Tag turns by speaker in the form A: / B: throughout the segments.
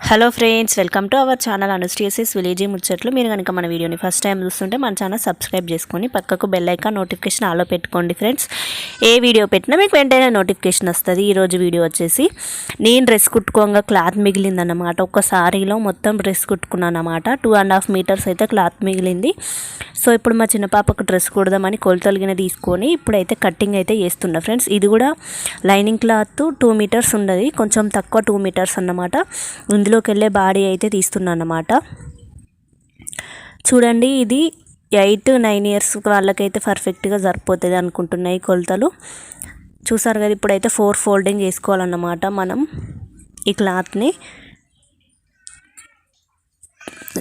A: Hello friends welcome to our channel అనుస్టియసెస్ village ముచ్చట్లు మీరు కనుక మన వీడియోని ఫస్ట్ టైం చూస్తుంటే మన ఛానల్ సబ్స్క్రైబ్ చేసుకొని పక్కకు బెల్ ఐకాన్ నోటిఫికేషన్ ఆలో పెట్టుకోండి ఫ్రెండ్స్ ఏ వీడియో పెట్టినా మీకు వెంటనే నోటిఫికేషన్ వస్తుంది. ఈరోజు వీడియో వచ్చేసి నేను డ్రెస్ కుట్టుకోగా క్లాత్ మిగిలిందన్నమాట. ఒక సారీలో మొత్తం డ్రెస్ కుట్టుకున్నాను అనమాట టూ అండ్ హాఫ్ మీటర్స్ అయితే క్లాత్ మిగిలింది. సో ఇప్పుడు మా చిన్న పాపకు డ్రెస్ కుడదామని కొలతలిగిన తీసుకొని ఇప్పుడైతే కటింగ్ అయితే చేస్తున్నా ఫ్రెండ్స్ ఇది కూడా లైనింగ్ క్లాత్ టూ మీటర్స్ ఉండదు కొంచెం తక్కువ టూ మీటర్స్ అన్నమాట. ఇందులోకి వెళ్ళే బాడీ అయితే తీస్తున్నాను అన్నమాట చూడండి ఇది ఎయిట్ నైన్ ఇయర్స్ వాళ్ళకైతే పర్ఫెక్ట్గా సరిపోతుంది అనుకుంటున్నాయి కొలతలు. చూసారు కదా ఇప్పుడైతే ఫోర్ ఫోల్డింగ్ చేసుకోవాలన్నమాట మనం ఈ క్లాత్ని.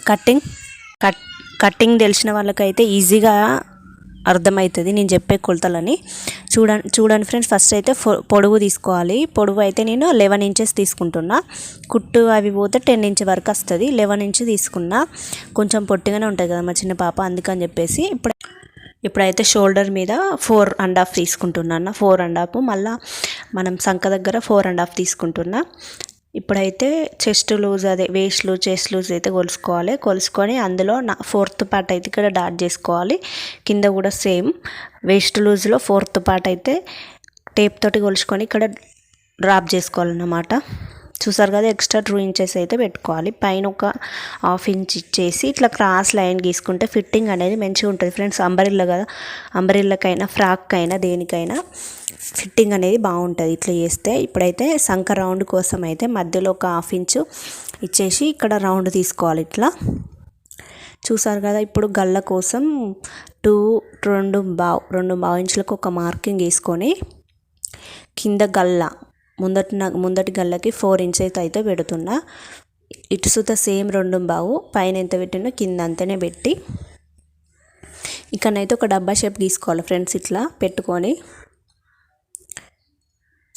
A: కట్టింగ్ కట్ కట్టింగ్ తెలిసిన వాళ్ళకైతే ఈజీగా అర్థమవుతుంది నేను చెప్పే కొలతలని. చూడండి చూడండి ఫ్రెండ్స్ ఫస్ట్ అయితే పొడవు తీసుకోవాలి. పొడవు అయితే నేను లెవెన్ ఇంచెస్ తీసుకుంటున్నా. కుట్టు అవి పోతే టెన్ ఇంచ్ వరకు వస్తుంది. లెవెన్ ఇంచ్ తీసుకున్నా. కొంచెం పొట్టిగానే ఉంటుంది కదా మా చిన్న పాప అందుకని చెప్పేసి ఇప్పుడు ఇప్పుడైతే షోల్డర్ మీద ఫోర్ అండ్ హాఫ్ తీసుకుంటున్నాను ఫోర్ అండ్ హాఫ్ మళ్ళీ మనం సంఖ దగ్గర ఫోర్ అండ్ హాఫ్ తీసుకుంటున్నా. ఇప్పుడైతే చెస్ట్ లూజ్ అదే వేస్ట్ లూజ్ చెస్ట్ లూజ్ అయితే కొలుసుకోవాలి. కొలుసుకొని అందులో నా ఫోర్త్ పార్ట్ అయితే ఇక్కడ డాట్ చేసుకోవాలి. కింద కూడా సేమ్ వేస్ట్ లూజ్లో ఫోర్త్ పార్ట్ అయితే టేప్ తోటి కొలుచుకొని ఇక్కడ డ్రాప్ చేసుకోవాలన్నమాట. చూసారు కదా ఎక్స్ట్రా టూ ఇంచెస్ అయితే పెట్టుకోవాలి. పైన ఒక హాఫ్ ఇంచ్ ఇచ్చేసి ఇట్లా క్రాస్ లైన్ గీసుకుంటే ఫిట్టింగ్ అనేది మంచిగా ఉంటుంది. ఫ్రెండ్స్ అంబరిల్లా కదా అంబరిల్లకైనా ఫ్రాక్కైనా అయినా దేనికైనా ఫిట్టింగ్ అనేది బాగుంటుంది. ఇట్లా చేస్తే ఇప్పుడైతే సంఖ రౌండ్ కోసం అయితే మధ్యలో ఒక హాఫ్ ఇంచు ఇచ్చేసి ఇక్కడ రౌండ్ తీసుకోవాలి ఇట్లా. చూసారు కదా ఇప్పుడు గల్ల కోసం టూ రెండు బావ్ రెండు బావ ఇంచులకు ఒక మార్కింగ్ వేసుకొని కింద గల్ల ముందటి ముందటి గల్లకి ఫోర్ ఇంచెస్ అయితే పెడుతున్నా. ఇటు సుత సేమ్ రెండు బావు పైన ఎంత పెట్టినో కింద అంతనే పెట్టి. ఇక్కడనైతే ఒక డబ్బా షేప్ తీసుకోవాలి ఫ్రెండ్స్ ఇట్లా పెట్టుకొని.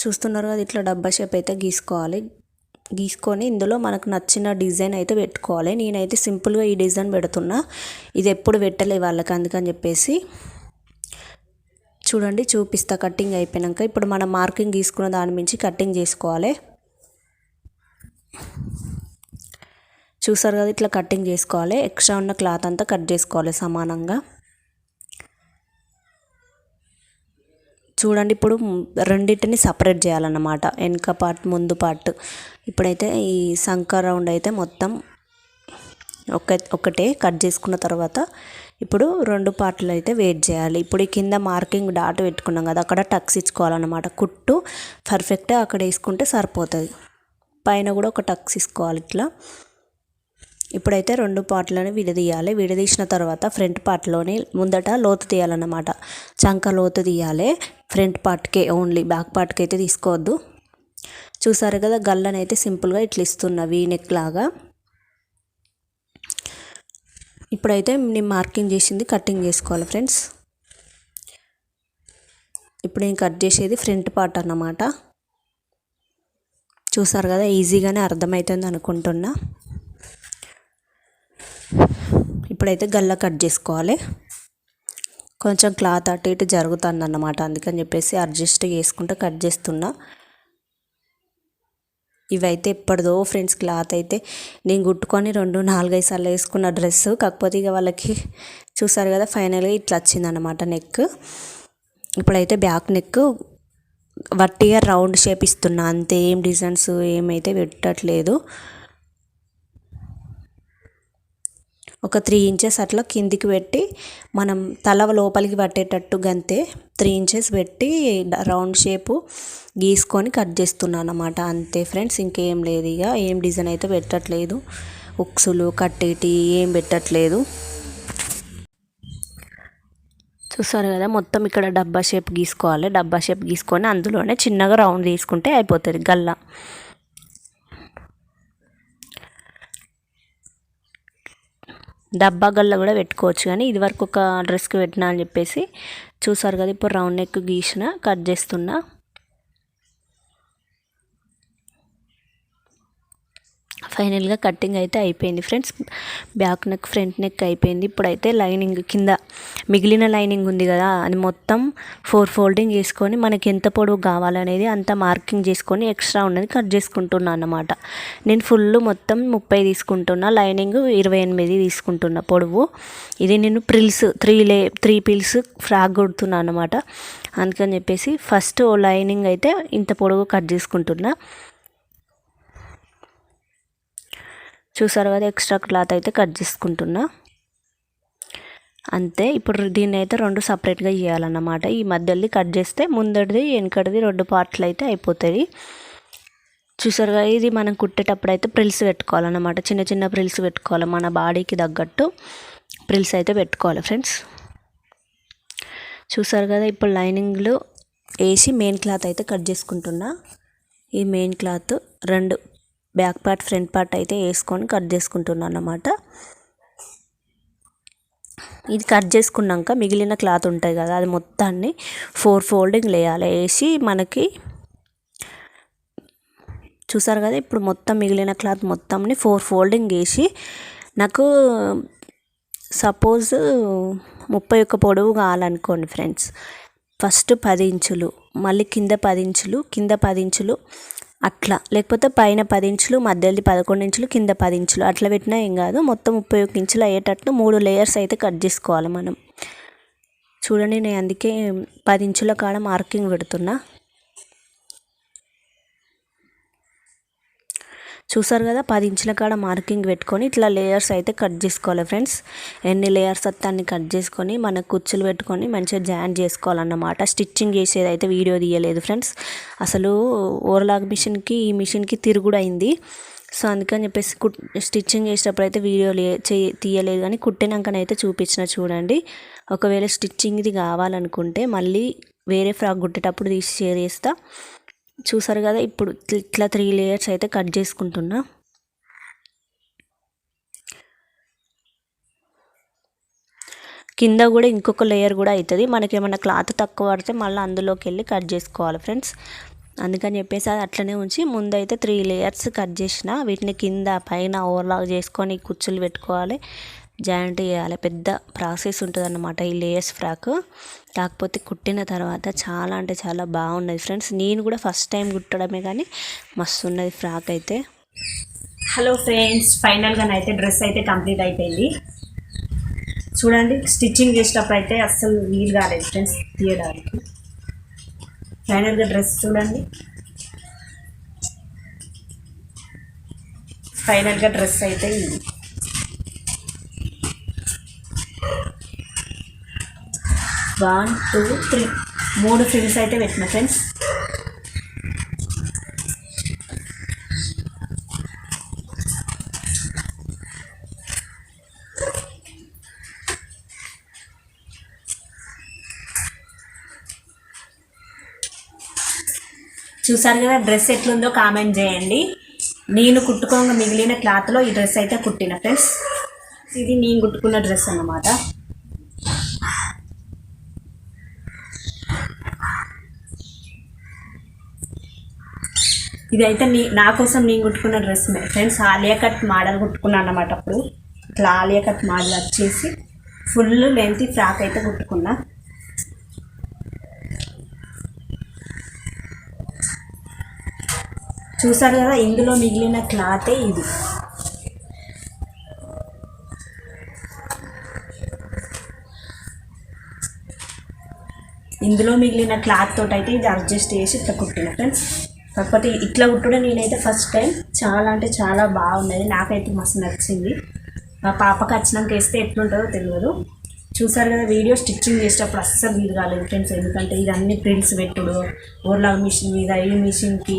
A: చూస్తున్నారు కదా ఇట్లా డబ్బా షేప్ అయితే గీసుకోవాలి. గీసుకొని ఇందులో మనకు నచ్చిన డిజైన్ అయితే పెట్టుకోవాలి. నేనైతే సింపుల్గా ఈ డిజైన్ పెడుతున్నా. ఇది ఎప్పుడు పెట్టలే వాళ్ళకి అందుకని చెప్పేసి. చూడండి చూపిస్తా. కటింగ్ అయిపోయాక ఇప్పుడు మనం మార్కింగ్ తీసుకున్న దాని మించి కటింగ్ చేసుకోవాలి. చూసారు కదా ఇట్లా కటింగ్ చేసుకోవాలి. ఎక్స్ట్రా ఉన్న క్లాత్ అంతా కట్ చేసుకోవాలి సమానంగా. చూడండి ఇప్పుడు రెండింటిని సపరేట్ చేయాలన్నమాట. వెనక పార్ట్ ముందు పార్ట్. ఇప్పుడైతే ఈ సంక రౌండ్ అయితే మొత్తం ఒక ఒకటే కట్ చేసుకున్న తర్వాత ఇప్పుడు రెండు పార్ట్లు అయితే వెయిట్ చేయాలి. ఇప్పుడు ఈ కింద మార్కింగ్ డాట్ పెట్టుకున్నాం కదా అక్కడ టక్స్ ఇచ్చుకోవాలన్నమాట. కుట్టు పర్ఫెక్ట్గా అక్కడ వేసుకుంటే సరిపోతుంది. పైన కూడా ఒక టక్స్ ఇసుకోవాలి ఇట్లా. ఇప్పుడైతే రెండు పార్ట్లను విడదీయాలి. విడదీసిన తర్వాత ఫ్రంట్ పార్ట్లోని ముందట లోతు తీయాలన్నమాట. చంక లోతు తీయాలి. ఫ్రంట్ పార్ట్కే ఓన్లీ బ్యాక్ పార్ట్కి అయితే తీసుకోవద్దు. చూసారు కదా గల్లనైతే సింపుల్గా ఇట్లా ఇస్తున్న వీ నెక్ లాగా. ఇప్పుడైతే నేను మార్కింగ్ చేసింది కటింగ్ చేసుకోవాలి ఫ్రెండ్స్. ఇప్పుడు నేను కట్ చేసేది ఫ్రంట్ పార్ట్ అన్నమాట. చూసారు కదా ఈజీగానే అర్థమవుతుంది అనుకుంటున్నా. ఇప్పుడైతే గల్ల కట్ చేసుకోవాలి. కొంచెం క్లాత్ అటు ఇటు జరుగుతుంది అన్నమాట అందుకని చెప్పేసి అడ్జస్ట్ చేసుకుంటూ కట్ చేస్తున్నా. ఇవైతే ఎప్పటిదో ఫ్రెండ్స్ క్లాత్ అయితే. నేను కుట్టుకొని రెండు నాలుగైదు సార్లు వేసుకున్న డ్రెస్. కాకపోతే ఇక వాళ్ళకి చూసారు కదా ఫైనల్గా ఇట్లా వచ్చిందనమాట నెక్. ఇప్పుడైతే బ్యాక్ నెక్. వట్టిగా రౌండ్ షేప్ ఇస్తున్నా. అంతే ఏం డిజైన్స్ ఏమైతే పెట్టట్లేదు. ఒక త్రీ ఇంచెస్ అట్లా కిందికి పెట్టి మనం తల లోపలికి పట్టేటట్టు గంతే త్రీ ఇంచెస్ పెట్టి రౌండ్ షేపు గీసుకొని కట్ చేస్తున్నాను అనమాట అంతే ఫ్రెండ్స్ ఇంకేం లేదు ఇక. ఏం డిజైన్ అయితే పెట్టట్లేదు. ఉక్సులు కట్టేటి ఏం పెట్టట్లేదు. చూస్తారు కదా మొత్తం ఇక్కడ డబ్బా షేప్ గీసుకోవాలి. డబ్బా షేప్ గీసుకొని అందులోనే చిన్నగా రౌండ్ తీసుకుంటే అయిపోతుంది గల్లా. డబ్బా గల్ల కూడా పెట్టుకోవచ్చు కానీ ఇది వరకు ఒక డ్రెస్కి పెట్టినా అని చెప్పేసి చూసారు కదా ఇప్పుడు రౌండ్ నెక్ గీసిన కట్ చేస్తున్నా. ఫైనల్గా కటింగ్ అయితే అయిపోయింది friends back neck front neck అయిపోయింది. ఇప్పుడైతే లైనింగ్ కింద మిగిలిన లైనింగ్ ఉంది కదా అది మొత్తం ఫోర్ ఫోల్డింగ్ చేసుకొని మనకి ఎంత పొడవు కావాలనేది అంత మార్కింగ్ చేసుకొని ఎక్స్ట్రా ఉన్నది కట్ చేసుకుంటున్నా అన్నమాట. నేను ఫుల్ మొత్తం ముప్పై తీసుకుంటున్నా లైనింగ్ ఇరవై ఎనిమిది తీసుకుంటున్నా పొడవు. ఇది నేను frills three layer three frills frock కొడుతున్నా అన్నమాట. అందుకని చెప్పేసి ఫస్ట్ లైనింగ్ అయితే ఇంత పొడవు కట్ చేసుకుంటున్నా. చూసారు కదా ఎక్స్ట్రా క్లాత్ అయితే కట్ చేసుకుంటున్నా. అంతే. ఇప్పుడు దీన్ని అయితే రెండు సపరేట్గా చేయాలన్నమాట ఈ మధ్యలో కట్ చేస్తే ముందటిది వెనకటిది రెండు పార్ట్లు అయితే అయిపోతుంది చూసారుగా ఇది మనం కుట్టేటప్పుడు అయితే ప్రిల్స్ పెట్టుకోవాలన్నమాట. చిన్న చిన్న ప్రిల్స్ పెట్టుకోవాలి మన బాడీకి తగ్గట్టు ప్రిల్స్ అయితే పెట్టుకోవాలి ఫ్రెండ్స్. చూసారు కదా ఇప్పుడు లైనింగ్లో వేసి మెయిన్ క్లాత్ అయితే కట్ చేసుకుంటున్నా. ఈ మెయిన్ క్లాత్ రెండు బ్యాక్ పార్ట్ ఫ్రంట్ పార్ట్ అయితే వేసుకొని కట్ చేసుకుంటున్నాను అన్నమాట. ఇది కట్ చేసుకున్నాక మిగిలిన క్లాత్ ఉంటుంది కదా అది మొత్తాన్ని ఫోర్ ఫోల్డింగ్ వేయాలి వేసి మనకి చూసారు కదా ఇప్పుడు మొత్తం మిగిలిన క్లాత్ మొత్తంని ఫోర్ ఫోల్డింగ్ వేసి నాకు సపోజ్ ముప్పై ఒక్క పొడవు కావాలనుకోండి ఫ్రెండ్స్. ఫస్ట్ పది ఇంచులు మళ్ళీ కింద పది ఇంచులు కింద పది ఇంచులు అట్లా. లేకపోతే పైన పది ఇంచులు మధ్యలో పదకొండు ఇంచులు కింద పది ఇంచులు. అట్లా పెట్టినా ఏం కాదు. మొత్తం ముప్పై ఒక్క ఇంచులు అయ్యేటట్టు మూడు లేయర్స్ అయితే కట్ చేసుకోవాలి మనం. చూడండి నేను అందుకే పది ఇంచుల కాడ మార్కింగ్ పెడుతున్నా. చూసారు కదా పది ఇంచుల కాడ మార్కింగ్ పెట్టుకొని ఇట్లా లేయర్స్ అయితే కట్ చేసుకోవాలి ఫ్రెండ్స్ ఎన్ని లేయర్స్ అత్తాన్ని కట్ చేసుకొని మన కుచ్చులు పెట్టుకొని మంచిగా జాయిన్ చేసుకోవాలన్నమాట. స్టిచ్చింగ్ చేసేది అయితే వీడియో తీయలేదు ఫ్రెండ్స్ అసలు ఓవర్లాగ్ మిషన్కి ఈ మిషన్కి తిరుగుడు అయింది సో అందుకని చెప్పేసి కుట్ స్టిచ్చింగ్ చేసేటప్పుడు అయితే వీడియో లే తీయలేదు కానీ కుట్టినాకనైతే చూపించిన చూడండి. ఒకవేళ స్టిచ్చింగ్ ఇది కావాలనుకుంటే మళ్ళీ వేరే ఫ్రాక్ కుట్టేటప్పుడు తీసి షేర్ చేస్తా. చూసారు కదా ఇప్పుడు ఇట్లా త్రీ లేయర్స్ అయితే కట్ చేసుకుంటున్నా. కింద కూడా ఇంకొక లేయర్ కూడా అవుతుంది మనకి ఏమైనా క్లాత్ తక్కువ పడితే మళ్ళీ అందులోకి వెళ్ళి కట్ చేసుకోవాలి ఫ్రెండ్స్ అందుకని చెప్పేసి అది అట్లనే ఉంచి ముందైతే త్రీ లేయర్స్ కట్ చేసిన. వీటిని కింద పైన ఓవర్లాగ్ చేసుకొని కుచ్చులు పెట్టుకోవాలి. జాయింట్ చేయాలి. పెద్ద ప్రాసెస్ ఉంటుంది అన్నమాట ఈ లేయర్స్ ఫ్రాక్. కాకపోతే కుట్టిన తర్వాత చాలా అంటే చాలా బాగున్నది ఫ్రెండ్స్. నేను కూడా ఫస్ట్ టైం కుట్టడమే కానీ మస్తు ఉన్నది ఫ్రాక్ అయితే.
B: హలో ఫ్రెండ్స్ ఫైనల్గా అయితే డ్రెస్ అయితే కంప్లీట్ అయిపోయింది. చూడండి స్టిచ్చింగ్ చేసేటప్పుడు అయితే అస్సలు వీలు కాలేదు ఫ్రెండ్స్ తీయడానికి. ఫైనల్గా డ్రెస్ చూడండి. ఫైనల్గా డ్రెస్ అయితే వన్ టూ త్రీ. మూడు ఫ్రిల్స్ అయితే పెట్టిన ఫ్రెండ్స్. చూసారు కదా డ్రెస్ ఎట్లుందో కామెంట్ చేయండి. నేను కుట్టుకోగా మిగిలిన క్లాత్లో ఈ డ్రెస్ అయితే కుట్టిన ఫ్రెండ్స్. ఇది నేను కుట్టుకున్న డ్రెస్ అన్నమాట. ఇదైతే నీ నా కోసం నేను కుట్టుకున్న dress friends Alia cut model కుట్టుకున్నాను అన్నమాట అప్పుడు. ఇట్లా ఆలియా కట్ మోడల్ వచ్చేసి ఫుల్ లెంత్ ఫ్రాక్ అయితే కుట్టుకున్నా. చూసారు కదా ఇందులో మిగిలిన క్లాతే ఇది. ఇందులో మిగిలిన క్లాత్ తోటి అయితే ఇది అడ్జస్ట్ చేసి ఇట్లా కుట్టిన ఫ్రెండ్స్. కాకపోతే ఇట్లా కుట్టడం నేనైతే ఫస్ట్ టైం చాలా అంటే చాలా బాగున్నది నాకైతే మస్తు నచ్చింది. మా పాపకి వచ్చినాక వేస్తే ఎట్లుంటుందో తెలియదు. చూసారు కదా వీడియో స్టిచ్చింగ్ చేసేటప్పుడు అస్సలు వీలు కాలేదు ఫ్రెండ్స్ ఎందుకంటే ఇది అన్ని ప్రింట్స్ పెట్టుడు ఓవర్లాగ్ మిషన్ మీద ఈ మిషన్కి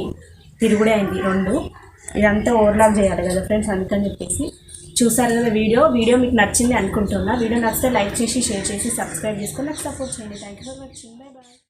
B: తిరుగుడే అయింది రెండు. ఇదంతా ఓవర్లాగ్ చేయాలి కదా ఫ్రెండ్స్ అందుకని చెప్పేసి. చూసారు కదా వీడియో? వీడియో మీకు నచ్చింది అనుకుంటున్నా. వీడియో నచ్చితే లైక్ చేసి షేర్ చేసి సబ్స్క్రైబ్ చేసుకొని నాకు సపోర్ట్ చేయండి. Thank you for watching bye bye